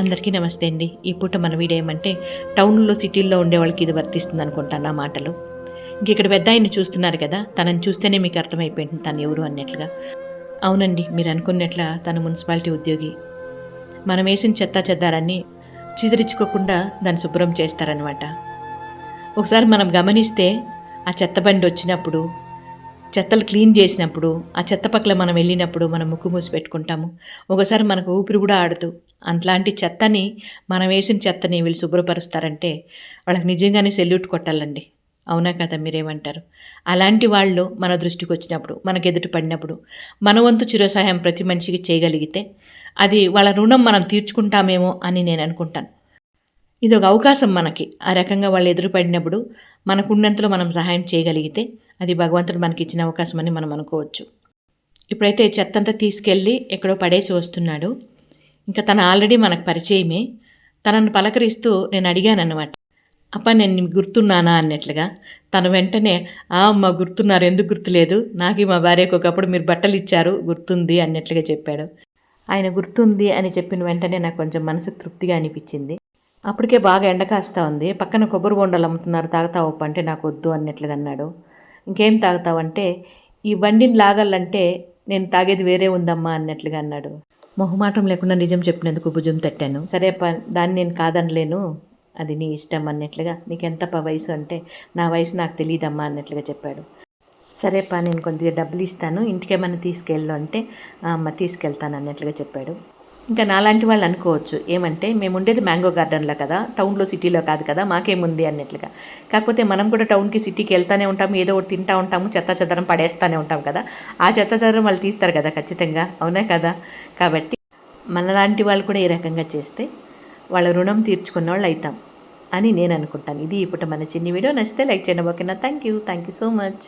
అందరికీ నమస్తే అండి. ఈ పూట మన వీడియో ఏమంటే టౌన్లో సిటీల్లో ఉండే వాళ్ళకి ఇది వర్తిస్తుంది అనుకుంటాను నా మాటలు. ఇంక ఇక్కడ పెద్ద ఆయన చూస్తున్నారు కదా తనని చూస్తేనే మీకు అర్థమైపోయింది తను ఎవరు అన్నట్లుగా. అవునండి మీరు అనుకున్నట్ల తను మున్సిపాలిటీ ఉద్యోగి. మనం వేసిన చెత్త చెద్దారని చిదిరించుకోకుండా దాన్ని శుభ్రం చేస్తారనమాట ఒకసారి మనం గమనిస్తే ఆ చెత్త బండి వచ్చినప్పుడు చెత్తలు క్లీన్ చేసినప్పుడు ఆ చెత్త పక్కల మనం వెళ్ళినప్పుడు మనం ముక్కు మూసి పెట్టుకుంటాము. ఒకసారి మనకు ఊపిరి కూడా ఆడుతూ అట్లాంటి చెత్తని మనం వేసిన చెత్తని వీళ్ళు శుభ్రపరుస్తారంటే వాళ్ళకి నిజంగానే సెల్యూట్ కొట్టాలండి. అవునా కదా మీరేమంటారు? అలాంటి వాళ్ళు మన దృష్టికి వచ్చినప్పుడు మనకు ఎదుటి పడినప్పుడు మన వంతు చిరసహాయం ప్రతి మనిషికి చేయగలిగితే అది వాళ్ళ రుణం మనం తీర్చుకుంటామేమో అని నేను అనుకుంటాను. ఇది ఒక అవకాశం మనకి. ఆ రకంగా వాళ్ళు ఎదురుపడినప్పుడు మనకున్నంతలో మనం సహాయం చేయగలిగితే అది భగవంతుడు మనకి ఇచ్చిన అవకాశం అని మనం అనుకోవచ్చు. ఇప్పుడైతే చెత్తంతా తీసుకెళ్ళి ఎక్కడో పడేసి వస్తున్నాడు. ఇంకా తను ఆల్రెడీ మనకు పరిచయమే. తనను పలకరిస్తూ నేను అడిగాను అన్నమాట అప్ప నేను గుర్తున్నానా? అన్నట్లుగా. తను వెంటనే ఆ అమ్మ గుర్తున్నారు ఎందుకు గుర్తులేదు? నాకు మా భార్యకు ఒకప్పుడు మీరు బట్టలు ఇచ్చారు గుర్తుంది అన్నట్లుగా చెప్పాడు. ఆయన గుర్తుంది అని చెప్పిన వెంటనే నాకు కొంచెం మనసుకు తృప్తిగా అనిపించింది. అప్పటికే బాగా ఎండ కాస్తా ఉంది. పక్కన కొబ్బరి బొండలు అమ్ముతున్నారు తాగుతావు అప్ప అంటే నాకు వద్దు అన్నట్లుగా అన్నాడు. ఇంకేం తాగుతావంటే ఈ బండిని లాగాలంటే నేను తాగేది వేరే ఉందమ్మా అన్నట్లుగా అన్నాడు. మొహమాటం లేకుండా నిజం చెప్పినందుకు భుజం తట్టాను. సరే ప దాన్ని నేను కాదనలేను. అది నీ ఇష్టం అన్నట్లుగా నీకు ఎంత ప వయసు అంటే నా వయసు నాకు తెలియదమ్మా అన్నట్లుగా చెప్పాడు. సరే పా నేను కొద్దిగా డబ్బులు ఇస్తాను. ఇంటికేమైనా తీసుకెళ్ళు అంటే "ఆ, అమ్మ తీసుకెళ్తాను అన్నట్లుగా చెప్పాడు. ఇంకా నాలాంటి వాళ్ళు అనుకోవచ్చు. ఏమంటే మేము ఉండేది మ్యాంగో గార్డెన్లో కదా టౌన్లో సిటీలో కాదు కదా మాకేముంది అన్నట్లుగా. కాకపోతే మనం కూడా టౌన్కి సిటీకి వెళ్తానే ఉంటాము ఏదో ఒకటి తింటా ఉంటాము చెత్త చెదరం పడేస్తూనే ఉంటాం కదా. ఆ చెత్త చెదరం వాళ్ళు తీస్తారు కదా ఖచ్చితంగా అవునా కదా? కాబట్టి మనలాంటి వాళ్ళు కూడా ఈ రకంగా చేస్తే వాళ్ళ రుణం తీర్చుకున్న వాళ్ళు అవుతాం అని నేను అనుకుంటాను. ఇది ఇప్పుడు మన చిన్ని వీడియో. నచ్చితే లైక్ చేయండి. ఓకేనా? Thank you. Thank you so much.